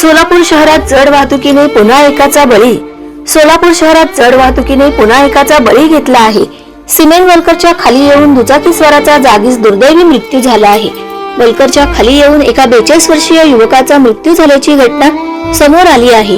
सोलापूर शहरात जड वाहतुकीने पुन्हा एकाचा बळी. सोलापूर शहरात जड वाहतुकीने पुन्हा एकाचा बळी घेतला आहे. सिमेंट वलकरच्या खाली येऊन दुचाकी स्वाराचा जागीच दुर्दैवी मृत्यू झाला आहे. वलकरच्या खाली येऊन एका बेचाळीस वर्षीय युवकाचा मृत्यू झाल्याची घटना समोर आली आहे.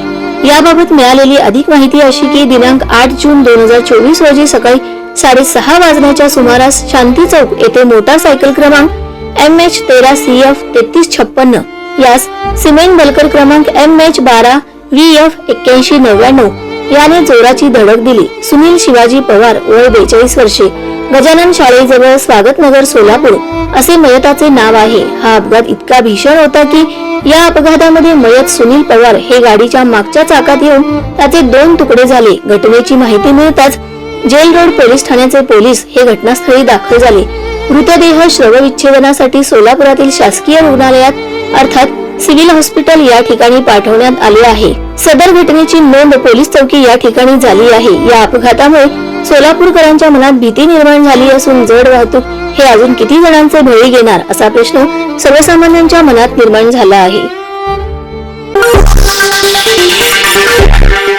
याबाबत मिळालेली अधिक माहिती अशी की दिनांक आठ जून दोन हजार चोवीस रोजी सकाळी साडेसहा वाजण्याच्या सुमारास शांती चौक येथे मोटारसायकल क्रमांक एम एच तेरा सी एफ तेहतीस छप्पन्न यास सिमेंट बलकर क्रमांक एम एच बारा व्ही एफ एक्क्याऐंशी नव्याण्णव याने जोराची धडक दिली. सुनील शिवाजी पवार वय बेचाळीस वर्षे गजानन शाळेजवळ स्वागत नगर सोलापूर. असे मयताचे नाव आहे. हा अपघात इतका भीषण होता की या अपघातामध्ये मयत सुनील पवार हे गाडीच्या मागच्या चाकात येऊन त्याचे दोन तुकडे झाले. घटनेची माहिती मिळताच जेल रोड पोलीस ठाण्याचे पोलीस हे घटनास्थळी दाखल झाले. मृतदेह श्रवविच्छेदनासाठी सोलापुरातील शासकीय रुग्णालयात अर्थात सिव्हिल हॉस्पिटल या ठिकाणी पाठवण्यात आले आहे. सदर घटनेची नोंद पोलीस चौकी या ठिकाणी झाली आहे. या अपघातामुळे सोलापूरकरांच्या मनात भीती निर्माण झाली असून जड वाहतूक हे अजून किती जणांचे बळी घेणार असा प्रश्न सर्वसामान्यांच्या मनात निर्माण झाला आहे.